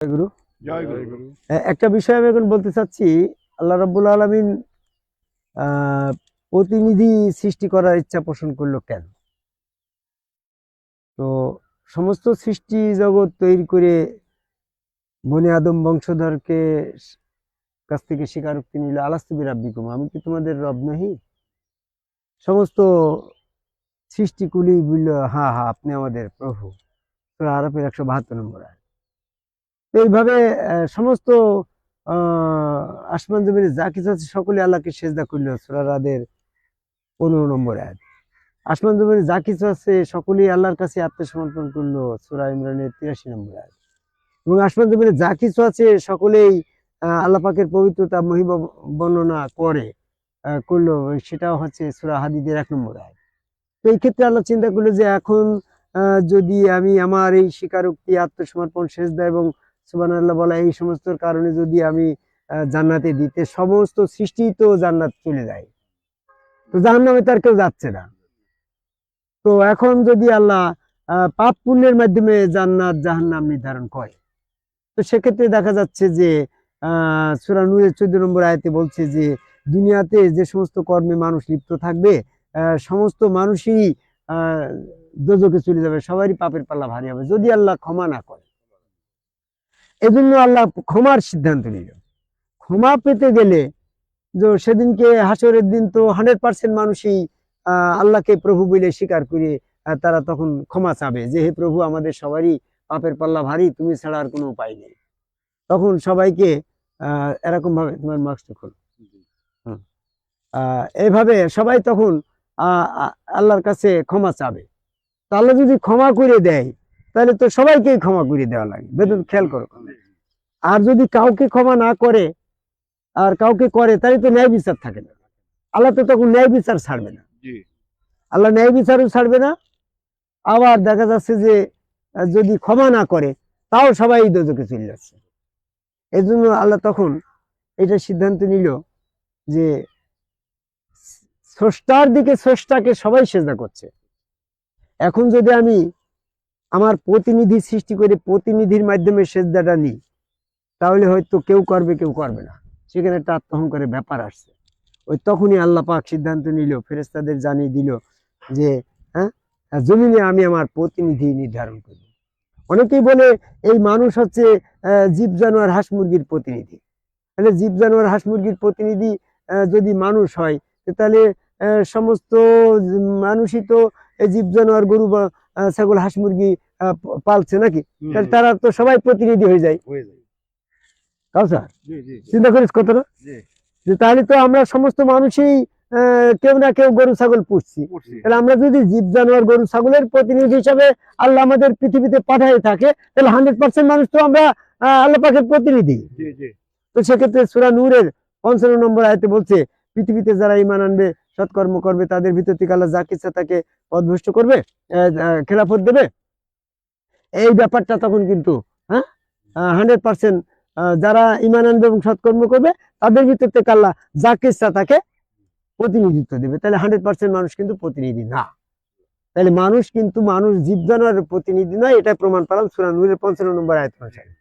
গুরু। জয় গুরু। একটা বিষয় আমি এখন বলতে চাচ্ছি আল্লাহ রাব্বুল আলমিন প্রতিনিধি সৃষ্টি করার ইচ্ছা পোষণ করল কেন? তো সমস্ত সৃষ্টি জগৎ তৈরি করে বনে আদম বংশধরকে কাছ থেকে স্বীকারোক্তি নিল আলাস্তুবি রাব্বিকুম আমি কি তোমাদের রব নহি? সমস্ত সৃষ্টিকুলি বলল হা হা আপনি আমাদের প্রভু। তোরা আরবের একশো বাহাত্তর নম্বর আয়াত। এইভাবে সমস্ত আসমান জমিনে যা কিছু আছে সকলে আল্লাহকে সেজদা করল সুরা রাদের পনেরো নম্বর আয়াত। আসমান জমিনে যা কিছু আছে সকলেই আল্লাহর কাছে আত্মসমর্পণ করল সুরা ইমরানের তিরাশি নম্বর আয়াত। এবং আসমান জমিনে যা কিছু আছে সকলেই আল্লাহ পাকের পবিত্রতা, মহিমা বর্ণনা করে করল। সেটাও হচ্ছে সুরা হাদিদের এক নম্বর আয়াত। তো এই ক্ষেত্রে আল্লাহ চিন্তা করল যে এখন যদি আমি আমার এই স্বীকারোক্তি, আত্মসমর্পণ, সেজদা এবং সুবান আল্লাহ বলা, এই সমস্তর কারণে যদি আমি জান্নাতে দিতে সমস্ত সৃষ্টি তো জান্নাত চলে যায়। তো জাহান্নামে তার কেউ যাচ্ছে না। তো এখন যদি আল্লাহ পাপ পুণ্যের মাধ্যমে জান্নাত জাহান্নাম নির্ধারণ করে, তো সেক্ষেত্রে দেখা যাচ্ছে যে, আহ, সুরা নূরের চোদ্দ নম্বর আয়তে বলছে যে, দুনিয়াতে যে সমস্ত কর্মে মানুষ লিপ্ত থাকবে সমস্ত মানুষই, আহ দোজকে চলে যাবে, সবারই পাপের পাল্লা ভারী হবে। যদি আল্লাহ ক্ষমা না করে এজন্য আল্লাহ ক্ষমার সিদ্ধান্ত নিল ক্ষমা পেতে গেলে যে সেদিনকে হাসরের দিন তো হান্ড্রেড পার্সেন্ট মানুষই আল্লাহকে প্রভু বলে স্বীকার করে তারা তখন ক্ষমা চাবে। যে হে প্রভু আমাদের সবারই পাপের পাল্লা ভারী তুমি ছাড়া আর কোনো উপায় নেই। তখন সবাইকে আহ এরকম ভাবে তোমার মাস্কটা খোলো। আহ, এইভাবে সবাই তখন আল্লাহর কাছে ক্ষমা চাবে। তো আল্লাহ যদি ক্ষমা করে দেয় তাহলে তো সবাইকেই ক্ষমা করে দেওয়া লাগে। বেতন খেয়াল করো। আর যদি কাউকে ক্ষমা না করে আর কাউকে করে তাহলে তো ন্যায় বিচার থাকে না। আল্লাহ তো তখন ন্যায় বিচার ছাড়বে না। আল্লাহ ন্যায় বিচারও ছাড়বে না। আবার দেখা যাচ্ছে যে যদি ক্ষমা না করে তাও সবাই দোজকে চলে যাচ্ছে। এই জন্য আল্লাহ তখন এটা সিদ্ধান্ত নিল যে স্রষ্টার দিকে স্রষ্টাকে সবাই সেজদা করছে। এখন যদি আমি আমার প্রতিনিধি সৃষ্টি করে প্রতিনিধির মাধ্যমে সেজদাটা নিই। তাহলে হয়তো কেউ করবে কেউ করবে না। সেখানে একটা আত্মহংকারের ব্যাপার আসছে। ওই তখনই আল্লাহ পাক সিদ্ধান্ত নিল ফেরেস্তাদের জানিয়ে দিল যে হ্যাঁ জমিনে আমি আমার প্রতিনিধি নির্ধারণ করব। অনেকেই বলে এই মানুষ হচ্ছে জীব, জানোয়ার, হাঁস, মুরগির প্রতিনিধি। তাহলে জীব, জানোয়ার, হাঁস, মুরগির প্রতিনিধি যদি মানুষ হয় তাহলে সমস্ত মানুষই তো জীব, জানোয়ার, গরু বা ছাগল হাঁস মুরগি পালছে নাকি? তাহলে তারা তো সবাই প্রতিনিধি হয়ে যায়। চিন্তা করিস কতটা? যে তাহলে তো আমরা সমস্ত মানুষই কেউ না কেউ গরু ছাগল পুষছি। তাহলে আমরা যদি জীব জানোয়ার গরু ছাগলের প্রতিনিধি হিসাবে আল্লাহ আমাদের পৃথিবীতে পাঠাই থাকে তাহলে হান্ড্রেড পার্সেন্ট মানুষ তো আমরা আল্লাহ পাখের প্রতিনিধি। তো সেক্ষেত্রে সুরা নূরের পঞ্চান্ন নম্বর আয়তে বলছে পৃথিবীতে যারা ইমান আনবে সৎকর্ম করবে তাদের ভিতর থেকে আল্লাহ যা কিচ্ছা তাকে পদভষ্ট করবে খেলাফত দেবে। এই ব্যাপারটা তখন কিন্তু হ্যাঁ? হান্ড্রেড পার্সেন্ট যারা ইমান আনবে এবং সৎকর্ম করবে তাদের ভিতর থেকে আল্লাহ যা কিচ্ছা তাকে প্রতিনিধিত্ব দেবে। তাহলে হান্ড্রেড পার্সেন্ট মানুষ কিন্তু প্রতিনিধি না। তাহলে মানুষ কিন্তু মানুষ জীব জানোয়ারের প্রতিনিধি নয় এটা প্রমাণ পেলাম সুরা নূরের পঞ্চান্ন নম্বর আয়ত অনুসারে।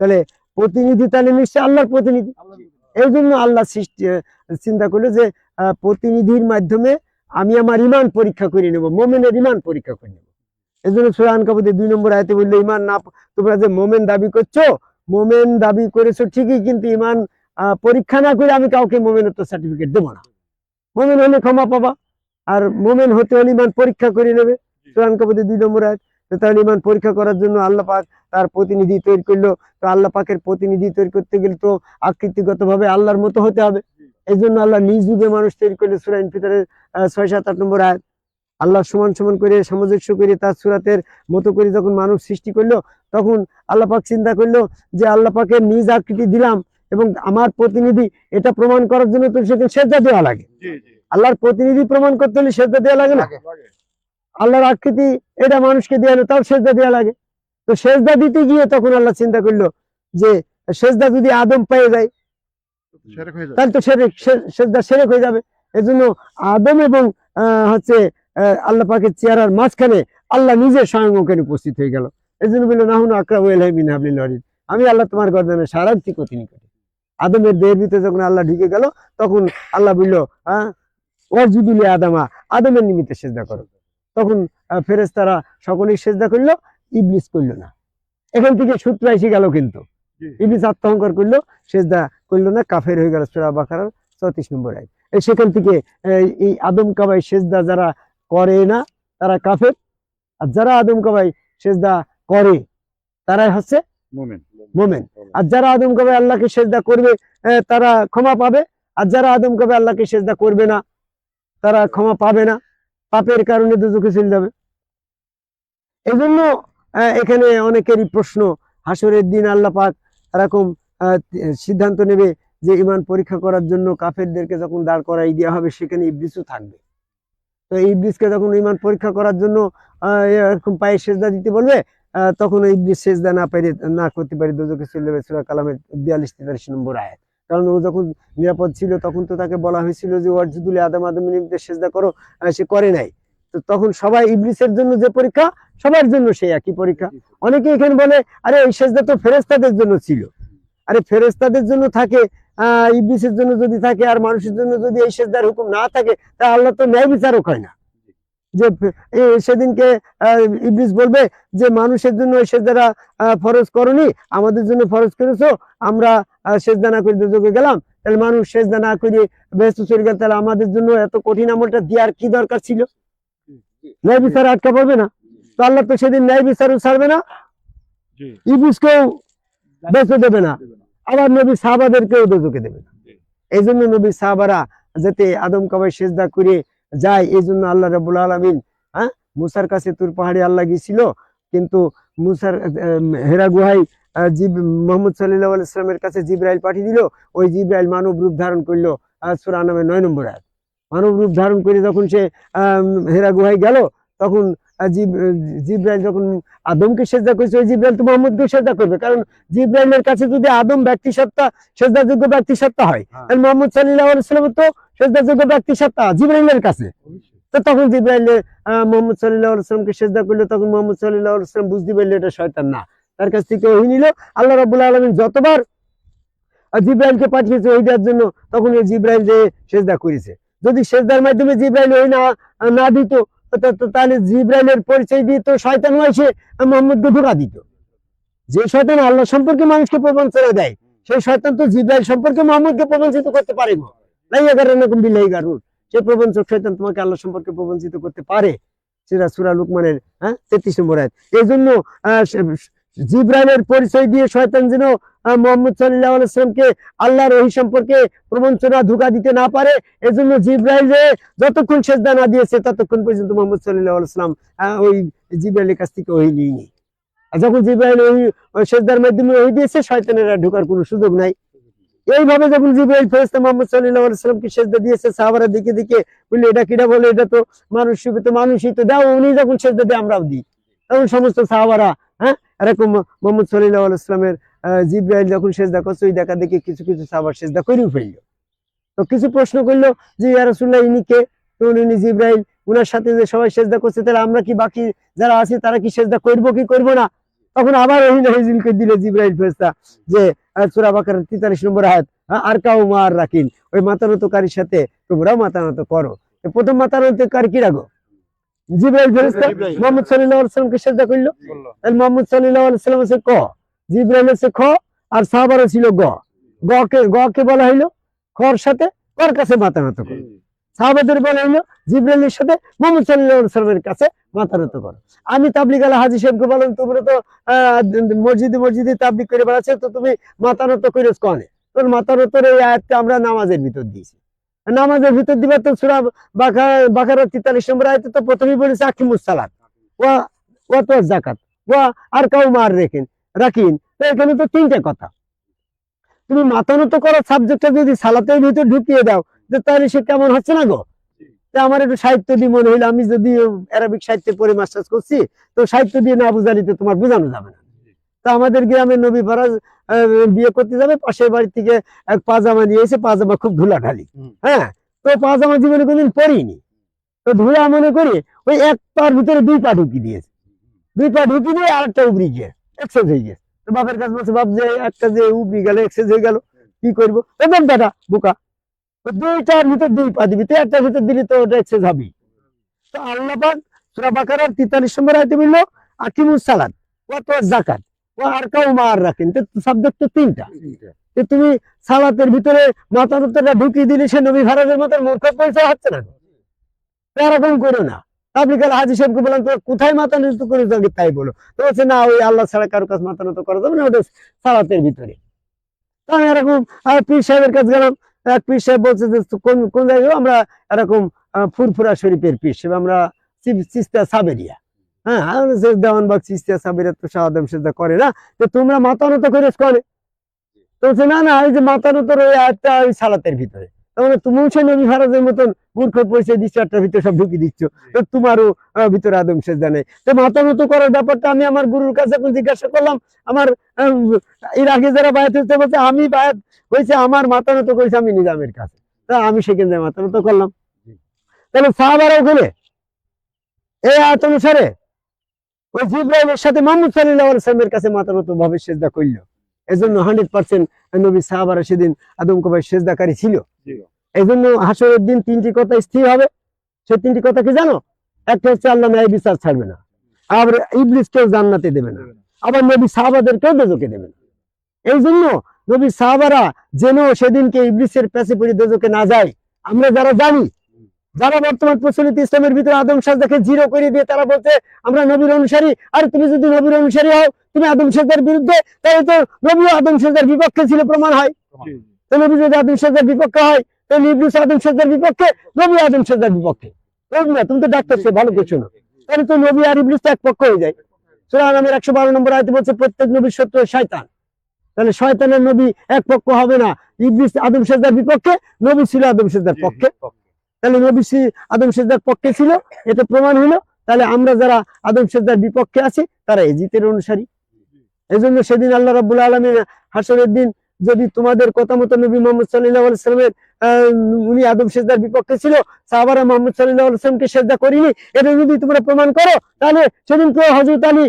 তাহলে প্রতিনিধি তাহলে নিশ্চয় আল্লাহর প্রতিনিধি। এই জন্য আল্লাহ সৃষ্টি চিন্তা করল যে প্রতিনিধির মাধ্যমে আমি আমার ইমান পরীক্ষা করে নেব মোমেনের ইমান পরীক্ষা করে নেব। এই জন্য সুরান কাবুদের দুই নম্বর আয়তে বলল ইমান না তোমরা যে মোমেন দাবি করছ মোমেন দাবি করেছ ঠিকই কিন্তু ইমান পরীক্ষা না করে আমি কাউকে মোমেনত্ব সার্টিফিকেট দেবো না। মোমেন হলে ক্ষমা পাবা আর মোমেন হতে হলে ইমান পরীক্ষা করে নেবে। সুরান কাবুদের দুই নম্বর আয়াত তো তাহলে ইমান পরীক্ষা করার জন্য আল্লাহ পাক তার প্রতিনিধি তৈরি করল। তো আল্লাহ পাকের প্রতিনিধি তৈরি করতে গেলে তো আকৃতিগত ভাবে আল্লাহর মতো হতে হবে। এই জন্য আল্লাহ নিজ যুগে মানুষ তৈরি করলে সুরাইন ফিতরের ছয় সাত আট নম্বর আয়াত। আল্লাহ সমান সমান করে সামঞ্জস্য করে তার সুরাতের মতো করে যখন মানুষ সৃষ্টি করল তখন আল্লাহ পাক চিন্তা করল যে আল্লাহ পাকের নিজ আকৃতি দিলাম এবং আমার প্রতিনিধি এটা প্রমাণ করার জন্য তো সেখানে সেজদা দেওয়া লাগে। আল্লাহর প্রতিনিধি প্রমাণ করতে হলে সেজদা দেওয়া লাগে না। আল্লাহর আকৃতি এটা মানুষকে দেওয়া তাও সেজদা দেওয়া লাগে। তো সেজদা দিতে গিয়ে তখন আল্লাহ চিন্তা করল যে সেজদা যদি আদম পেয়ে যায় তাহলে তো সেজদা সেরেক হয়ে যাবে। এজন্য আদম এবং হচ্ছে আল্লাহ পাকের চেহারার মাঝখানে আল্লাহ নিজে স্বয়ং ওখানে উপস্থিত হয়ে গেল। এই জন্য বলল না হুন আকরা মিন হাবলিল আমি আল্লাহ তোমার গর্দানের সারার্থী অতি নিকটে আদমের দেহের ভিতরে যখন আল্লাহ ঢুকে গেল তখন আল্লাহ বলল হ্যাঁ ওয়াজুদুলি আদামা আদমের নিমিত্তে সেজদা করো। তখন ফেরেস তারা সকলেই সেজদা করল ইবলিস করল না। এখান থেকে সূত্র এসে গেল কিন্তু। ইবলিস আত্মহংকার করল সেজদা করল না কাফের হয়ে গেল সুরা বাকারার চৌত্রিশ নম্বর আয় এই সেখান থেকে এই- আদম কাবাই সেজদা যারা করে না তারা কাফের। আর যারা আদম কাবাই সেজদা করে তারাই হচ্ছে মোমেন। আর যারা আদম কবে আল্লাহকে সেজদা করবে তারা ক্ষমা পাবে। আর যারা আদম কবে আল্লাহকে সেজদা করবে না তারা ক্ষমা পাবে না। পাপের কারণে দুজকে চলে যাবে এই জন্য আহ, এখানে অনেকেরই প্রশ্ন হাসরের দিন আল্লাহ পাক এরকম সিদ্ধান্ত নেবে যে ইমান পরীক্ষা করার জন্য কাফেরদেরকে যখন দাঁড় করাই দেওয়া হবে, সেখানে ইবলিসও থাকবে। তো ইবলিসকে যখন ইমান পরীক্ষা করার জন্য এরকম পায়ে সেজদা দিতে বলবে তখন ইবলিস সেজদা না পারে, না করতে পারে দুজকে চলে যাবে সূরা কালামের বিয়াল্লিশ, তেতাল্লিশ নম্বর আয়াত। কারণ ও যখন নিরাপদ ছিল, তখন তো তাকে বলা হয়েছিল যে, ওয়ার্জুদুল আদম আদম নিমিত্তে সেজদা করো। সে করে নাই। তো তখন সবাই ইবলিসের জন্য যে পরীক্ষা সবার জন্য সেই একই পরীক্ষা। অনেকে এখানে বলে আরে এই সেজদা তো ফেরেস্তাদের জন্য ছিল। আরে ফেরেস্তাদের জন্য থাকে আহ ইবলিসের জন্য যদি থাকে আর মানুষের জন্য যদি এই সেজদার হুকুম না থাকে তা আল্লাহ তো ন্যায় বিচারক হয় না। যে সেদিনকে ইবলিস বলবে যে মানুষের জন্য সেজদারা ফরজ করনি আমাদের জন্য ফরজ করেছ আমরা সেজদা না করে দুযোগে গেলাম। তাহলে মানুষ সেজদা না করে ব্যস্ত চলে গেল তাহলে আমাদের জন্য এত কঠিন আমলটা দেওয়ার কি দরকার ছিল? ন্যায় বিচার আটকা পড়বে না। তো আল্লাহ তো সেদিন ন্যায় বিচারও ছাড়বে না। জি। ইবলিসকেও বেঁচে দেবে না। আবার নবী সাহাবাদেরকেও দোজকে দেবে না। এই জন্য নবী সাহাবারা যাতে আদম কাবাই সেজদা করে যায় এই জন্য আল্লাহ রাবুল আলমিন হ্যাঁ মুসার কাছে তুর পাহাড়ে আল্লাহ গিয়েছিল। কিন্তু মুসার হেরা গুহাই জিব মোহাম্মদ সাল্লাহ ইসলামের কাছে জিব্রাইল পাঠিয়ে দিল। ওই জিব্রাইল মানব রূপ ধারণ করল সুরা নামে নয় নম্বর আয়াত। মানব রূপ ধারণ করে যখন সে হেরা গুহায় গেল তখন জিব্রাইল যখন আদমকে সেজদা করেছে ওই জিব্রাইল তো মোহাম্মদকে সেজদা করবে। কারণ জিব্রাইলের কাছে যদি আদম ব্যক্তি সত্তা সেজদাযোগ্য ব্যক্তি সত্তা হয় হ্যাঁ। তাহলে মোহাম্মদ সাল্লাহ সাল্লাম তো সেজদাযোগ্য ব্যক্তি সত্তা জিব্রাইলের কাছে। তো তখন জিব্রাইলে মোহাম্মদ সাল্লাহ সাল্লামকে সেজদা করলে তখন মোহাম্মদ সাল্লাহ সাল্লাম বুঝতে পারলে এটা শয়তান না। তার কাছ থেকে ওহি নিল আল্লাহ রাবুল আলমিন যতবার জিব্রাইলকে পাঠিয়েছে ওই দেওয়ার জন্য তখন এই জিব্রাইল যে সেজদা করেছে। যদি সেজদার মাধ্যমে জিব্রাইল ওই না না দিত তাহলে জিব্রাইলের পরিচয় দিয়ে তো শয়তান এসে মোহাম্মদকে ধোকা দিত। যে শয়তান আল্লাহ সম্পর্কে মানুষকে প্রবঞ্চনা দেয়, সেই শয়তান তো জিব্রাইল সম্পর্কে মোহাম্মদকে প্রবঞ্চিত করতে পারে না প্রবঞ্চক শয়তান তোমাকে আল্লাহ সম্পর্কে প্রবঞ্চিত করতে পারে। সেটা সুরা লুকমানের হ্যাঁ তেত্রিশ নম্বর এই জন্য জিব্রাইলের পরিচয় দিয়ে শয়তান যেন মোহাম্মদ সাল্লাহ আলাইসলামকে আল্লাহর ওহি সম্পর্কে প্রবঞ্চনা ধোকা দিতে না পারে, এজন্য জিব্রাইল যে যতক্ষণ সেজদা না দিয়েছে ততক্ষণ পর্যন্ত মোহাম্মদ সাল্লাহ আলাইসলাম ওই জিব্রাইলের কাছ থেকে ওই নিয়ে যখন জিব্রাইল ওই সেজদার মাধ্যমে ওই দিয়েছে, শয়তানেরা ঢোকার কোনো সুযোগ নাই। এইভাবে যখন জিব্রাইল ফেরেশতা মোহাম্মদ সাল্লাল্লাহু আলাইহি সাল্লামকে সেজদা দিয়েছে, সাহাবারা দিকে দিকে বললে, এটা কিটা বলে? এটা তো মানুষ তো মানুষই তো। দাও, উনি যখন সেজদা দিয়ে, আমরাও দিই। তখন সমস্ত সাহাবারা হ্যাঁ এরকম মোহাম্মদ সাল্লামের আহ, জিব্রাইল যখন সেজদা করছে ওই দেখা দেখে কিছু কিছু সাহাবার সেজদা করেও ফেলল। তো কিছু প্রশ্ন করল যে ইয়া রাসূলুল্লাহ ইনি কে? উনি জিব্রাইল উনার সাথে যে সবাই তাহলে আমরা কি বাকি যারা আছে তারা কি সেজদা করব কি করব না? তখন আবার নাহিজিল দিল জিব্রাইল ফেরেশতা যে সূরা বাকারার 43 নম্বর আয়াত হ্যাঁ, আর কাউ মার রাখিন ওই মাতানতকারীর সাথে তোমরাও মাতানত করো। প্রথম মাতানতকারী কি রাখো? জিব্রাইল ফেরেশতা জিব্রাইল। সাল্লাল্লাহু আলাইহি সাল্লামকে সেজদা করল। তাহলে মোহাম্মদ সাল্লাল্লাহু আলাইহি সাল্লাম হচ্ছে ক? জিব্রাইল হচ্ছে খ আর সাহাবারা ছিল গ। গ কে গ কে বলা হইল? খর সাথে কর কাছে মাতানত করো। সাহাবাদের বলা হইল জিব্রাইলের সাথে মোহাম্মদ সাল্লাল্লাহু আলাইহি সাল্লামের কাছে মাতানত করো। আমি তাবলিগ আলা হাজি সাহেবকে বললাম তোমরা তো আহ, মসজিদে মসজিদে তাবলিগ করে বেড়াচ্ছে তো তুমি মাতানত করেছ কনে? তোর মাতানতর এই আয়াতটা আমরা নামাজের ভিতর দিয়েছি। নামাজের ভিতর দিবা তো সুরা বাকারা তেতাল্লিশ নম্বর আয়াতে তো প্রথমেই বলেছে, আকিমুস সালাত ওয়া ওয়া তো জাকাত ওয়া আর কাউ মার রেখেন, রাখিন। তো এখানে তো তিনটে কথা। তুমি মাতানত করার সাবজেক্টটা যদি সালাতের ভিতর ঢুকিয়ে দাও, যে তাহলে সে কেমন হচ্ছে না গো? তা আমার একটু সাহিত্য দিয়ে মনে হইল, আমি যদি অ্যারাবিক সাহিত্যে পড়ে মাস্টার্স করছি, তো সাহিত্য দিয়ে না বুঝালি তোমার বোঝানো যাবে না। তা আমাদের গ্রামের নবী ফরাজ বিয়ে করতে যাবে পাশের বাড়ি থেকে এক পাজামা নিয়ে এসে পাজামা খুব ধুলা ঢালি হ্যাঁ? তো পাজামা জীবনে কোনদিন পরিনি। তো ধুলা মনে করি ওই এক পার ভিতরে দুই পা ঢুকি দিয়েছে। দুই পা ঢুকি দিয়ে আরেকটা উবরি গিয়ে এক্সেস হয়ে গেছে। তো বাপের কাছে বলছে বাপ যে একটা যে উবরি গেল এক্সেস হয়ে গেল কি করব? একদম বেটা বোকা। তো দুইটার ভিতর দুই পা দিবি তো একটার ভিতর দিলি তো ওটা এক্সেস হবেই। তো আল্লাহ পাক সূরা বাকারার 43 নম্বর আয়াতে বলল আকিমুস সালাত ওয়া তো যাকাত ওয়া আরকাউ মার রাখেন। সাবজেক্ট তো তিনটা। তুমি সালাতের ভিতরে মাথা ঢুকিয়ে দিলে সে নবী ভারতের মতো মূর্খ পরিচয় হচ্ছে না। এরকম করো না। আপনি কাল হাজি সাহেবকে বললাম তো কোথায় মাথা নত করে যাবে তাই বলো। তো বলছে না ওই আল্লাহ ছাড়া কারও কাছে মাথা নত করা যাবে না ওটা সালাতের ভিতরে। তো আমি এরকম আর পীর সাহেবের কাছে গেলাম। এক পীর সাহেব বলছে যে কোন কোন জায়গায় আমরা এরকম ফুরফুরা শরীফের পীর সাহেব আমরা চিস্তা সাবেরিয়া। হ্যাঁ তো শাহাদাম সেজদা করে না তো তোমরা মাথা নত করে করে তো না না এই যে মাথা নত ওই আয়াতটা ওই সালাতের ভিতরে। তাহলে তুমিও সে নবী ভারতের মতন মূর্খ দিচ্ছ একটার ভিতরে সব ঢুকিয়ে দিচ্ছ। তো তোমারও ভিতরে আদম সেজদা নেই। তো মাথা নত করার ব্যাপারটা আমি আমার গুরুর কাছে এখন জিজ্ঞাসা করলাম আমার এর আগে যারা বায়াত হয়েছে বলছে আমি বায়াত হয়েছে আমার মাথা নত করেছে আমি নিজামের কাছে। তা আমি সেখানে যাই মাথা নত করলাম তাহলে সাহাবারা ওখানে? এই আয়াত অনুসারে? ওই জিব্রাইলের সাথে মোহাম্মদ সাল্লাহ সাল্লামের কাছে ভাবে সেজদা করল। এজন্য হান্ড্রেড পার্সেন্ট নবী সাহাবারা সেদিন আদম কবাই সেজদাকারী ছিল। হাসরের দিন তিনটি কথা স্থির হবে। সে তিনটি কথা কি জানো? একটা হচ্ছে আল্লাহ ন্যায় বিচার ছাড়বে না। আবার জান্নাতে দেবে না। আবার নবী সাহাবাদেরকেও দোজকে দেবে না। এই জন্য নবী সাহাবারা যেন সেদিনকে ইবলিসের প্যাসে পড়ে দোজকে না যায় আমরা যারা জানি যারা বর্তমান প্রচলিত ইসলামের ভিতরে আদম সাজদাকে জিরো করে দিয়ে তারা বলছে আমরা নবীর অনুসারী। আর তুমি যদি নবীর অনুসারী হও তুমি আদম সাজদার বিরুদ্ধে তাহলে তো নবীও আদম সাজদার বিপক্ষে ছিল প্রমাণ হয়। তো নবী যদি আদম সাজদার বিপক্ষে হয় আদম সাজদার বিপক্ষে নবী আদম সাজদার বিপক্ষে। না? তুমি তো ডাক্তার সে ভালো করছ না। তাহলে তো নবী আর ইবলিস তো এক পক্ষ হয়ে যায়। সুরা একশো বারো নম্বর আয়তে বলছে প্রত্যেক নবীর শত্রু শয়তান। তাহলে শয়তানের নবী এক পক্ষ হবে না। ইবলিস আদম সাজদার বিপক্ষে নবী ছিল আদম সাজদার পক্ষে। তাহলে নবী আদম সেজদার পক্ষে ছিল, এটা প্রমাণ হলো। তাহলে আমরা যারা আদম সেজদার বিপক্ষে আছি, তারা এজিতের অনুসারী। এই জন্য সেদিন আল্লাহ রাবুল আলমিন হাসরের দিন, যদি তোমাদের কথা মতো নবী মোহাম্মদ সাল্লাহ সাল্লামের উনি আদম সেজদার বিপক্ষে ছিল, সাহাবারা মোহাম্মদ সাল্লাহ সাল্লামকে সেজদা করিনি, এটা যদি তোমরা প্রমাণ করো, তাহলে সেদিন কেউ হজরত আলী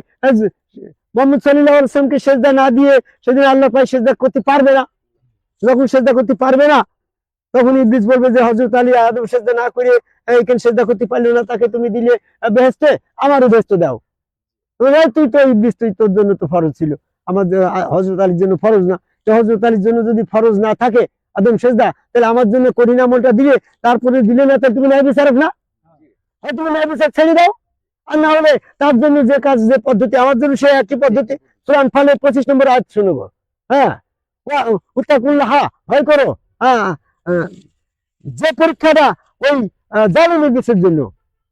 মোহাম্মদ সাল্লাহ সাল্লামকে সেজদা না দিয়ে সেদিন আল্লাহ পাই সেজদা করতে পারবে না। যখন সেজদা করতে পারবে না তখন ইবলিস বলবে যে হজরত আলী আদম সেজদা না করে এখানে সেজদা করতে পারল না, তাকে তুমি দিলে বেহেস্তে আমারও বেহেস্ত দাও। তুই তো ইবলিস, তুই তোর জন্য তো ফরজ ছিল। আমার হজরত আলীর জন্য ফরজ না। তো হজরত আলীর জন্য যদি ফরজ না থাকে, আদম সেজদা, তাহলে আমার জন্য কঠিন আমলটা দিলে, তারপরে দিলে না, তাহলে তুমি ন্যায় বিচারক না? হয়, তুমি ন্যায় বিচার ছেড়ে দাও। আর না হলে তার জন্য যে কাজ, যে পদ্ধতি, আমার জন্য সেই একই পদ্ধতি। কোরআন ফালে পঁচিশ নম্বর আয়াত শুনব। হ্যাঁ? উত্তাকুল্লাহ, ভয় করো। হ্যাঁ যে পরীক্ষাটা ওই জালিম ইবলিসের জন্য,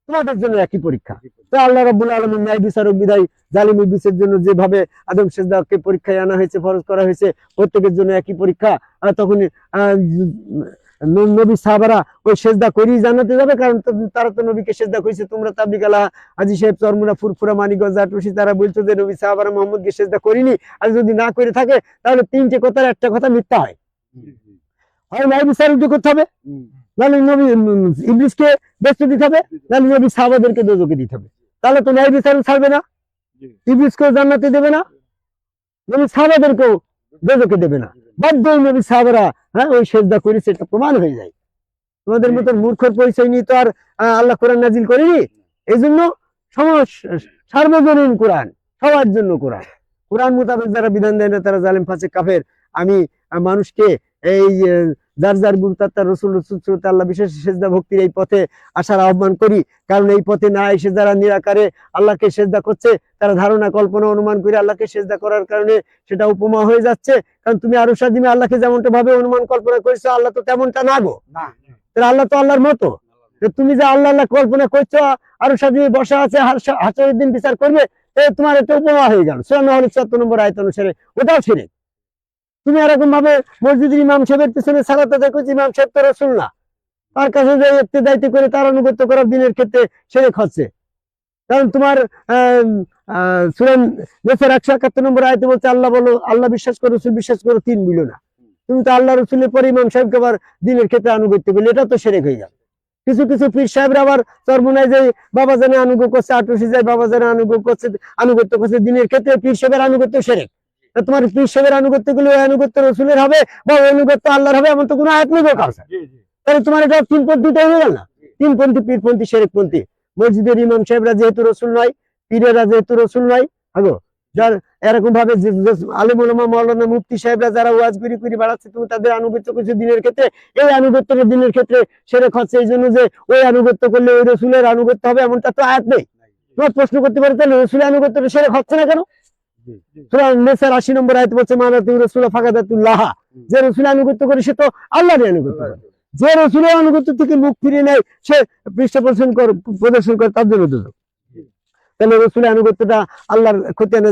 তোমাদের জন্য একই পরীক্ষা। তো আল্লাহ রাব্বুল আলামিন ন্যায় বিচারক বিদায়, জালিম ইবলিসের জন্য যেভাবে আদম সেজদাকে পরীক্ষায় আনা হয়েছে, ফরজ করা হয়েছে, প্রত্যেকের জন্য একই পরীক্ষা। তখন নবী সাহাবারা ওই সেজদা করেই জানাতে যাবে, কারণ তারা তো নবীকে সেজদা করেছে। তোমরা তাবলিক আলা হাজি সাহেব চরমুরা ফুরফুরা, মানিকগঞ্জ, আটরসি, তারা বলছো যে নবী সাহাবারা মোহাম্মদকে সেজদা করিনি। আর যদি না করে থাকে, তাহলে তিনটে কথার একটা কথা মিথ্যা হয়। হয় ন্যায় করতে হবে। নাহলে নবী দিতে হবে নাহলে নবী সাহাবাদেরকে দোজকে দিতে হবে। তাহলে তো ন্যায় বিচারক ছাড়বে না। জান্নাতে দেবে না। নবী সাহাবাদেরকেও দোজকে দেবে না। বাধ্য নবী সাহাবারা হ্যাঁ ওই সেজদা করেছে এটা প্রমাণ হয়ে যায়। তোমাদের মতো মূর্খর পরিচয় নিয়ে তো আর আল্লাহ কোরআন নাজিল করেনি? এই জন্য সার্বজনীন কোরআন সবার জন্য কোরআন। কোরআন মোতাবেক যারা বিধান দেয় না তারা জালেম ফাঁসে কাফের। আমি মানুষকে এই যার যার গুরু তার রসুল রসুল আল্লাহ বিশেষ সেজদা ভক্তির এই পথে আসার আহ্বান করি। কারণ এই পথে না এসে যারা নিরাকারে আল্লাহকে সেজদা করছে তারা ধারণা কল্পনা অনুমান করে আল্লাহকে সেজদা করার কারণে সেটা উপমা হয়ে যাচ্ছে। কারণ তুমি আরও সাজিমে আল্লাহকে যেমনটা ভাবে অনুমান কল্পনা করেছ আল্লাহ তো তেমনটা না গো। তাহলে আল্লাহ তো আল্লাহর মতো। তুমি যে আল্লাহ আল্লাহ কল্পনা করছ আরও সাজিমে বসা আছে হাসরের দিন বিচার করবে তোমার একটা উপমা হয়ে গেল। সুরান্ন হলে চুয়াত্তর নম্বর আয়ত অনুসারে ওটাও ছেড়ে তুমি এরকম ভাবে মসজিদের ইমাম সাহেবের পিছনে সালাতে দেখো যে ইমাম সাহেব তো রসুল না। তার কাছে যে একটি দায়িত্ব করে তার অনুগত্য করার দিনের ক্ষেত্রে সেরে হচ্ছে কারণ তোমার সুরেন দেশের একশো একাত্তর নম্বর আয়তে বলছে, আল্লাহ বলো, আল্লাহ বিশ্বাস করো, রসুল বিশ্বাস করো, তিন মিলো না। তুমি তো আল্লাহ রসুলের পরে ইমাম সাহেবকে আবার দিনের ক্ষেত্রে আনুগত্য করলে, এটা তো সেরে হয়ে গেল। কিছু কিছু পীর সাহেবরা আবার চরমুনায় যে বাবা জানে আনুগত্য করছে, আটুসি যায় বাবা জানে আনুগত্য করছে আনুগত্য করছে, দিনের ক্ষেত্রে পীর সাহেবের আনুগত্য সেরে তা তোমার পীর সাহেবের আনুগত্যগুলো আনুগত্য রসুলের হবে বা ওই আনুগত্য আল্লাহর হবে এমন তো কোনো আয়াত নেই জি তাহলে তোমার এটা তিন পন্থীটা হয়ে গেল না? তিনপন্থী পীরপন্থী শেরেকপন্থী মসজিদের ইমাম সাহেবরা যেহেতু রসুল নয় পীরেরা যেহেতু রসুল নয় আগো যার এরকম ভাবে আলিম উলামা মৌলানা মুফতি সাহেবরা যারা ওয়াজ করি করি বাড়াচ্ছে তুমি তাদের আনুগত্য করছ দিনের ক্ষেত্রে এই আনুগত্যের দিনের ক্ষেত্রে সেরে হচ্ছে এই জন্য যে ওই আনুগত্য করলে ওই রসুলের আনুগত্য হবে এমনটা তো আয়াত নেই। প্রশ্ন করতে পারে তাহলে রসুলের আনুগত্য সেরে হচ্ছে না কেন? সুরা যে আনুগত্য করে, সে তো আনুগত্য করে। যে রসুলের আনুগত্য থেকে মুখ ফিরিয়ে নেয়, সে কর, প্রদর্শন করে, তার জন্য তাহলে রসুলের আনুগত্যটা আল্লাহর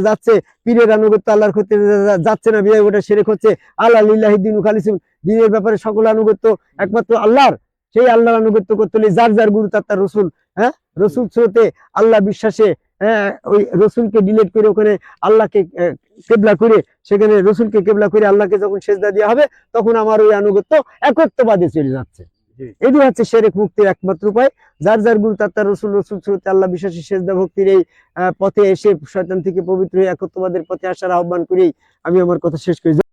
যাচ্ছে, পীরের আনুগত্য আল্লাহর যাচ্ছে না বিদায় ওটা সেরেক হচ্ছে আল্লাহ লিল্লাহি দিন দিনের ব্যাপারে সকল আনুগত্য একমাত্র আল্লাহর। সেই আল্লাহর আনুগত্য করতে হলে যার যার গুরু, তার তার রসুল। হ্যাঁ? রসুল স্রোতে আল্লাহ বিশ্বাসে ওই রসুলকে ডিলেট করে ওখানে আল্লাহকে কেবলা করে সেখানে রসুলকে কেবলা করে আল্লাহকে যখন সেজদা দেওয়া হবে তখন আমার ওই আনুগত্য একত্ববাদে চলে যাচ্ছে। এটি হচ্ছে শেরেক মুক্তির একমাত্র উপায়। যার যার গুরু তার তার রসুল রসুল স্রোতে আল্লাহ বিশ্বাসী সেজদা ভক্তির এই পথে এসে শয়তান থেকে পবিত্র হয়ে একত্ববাদের পথে আসার আহ্বান করেই আমি আমার কথা শেষ করি।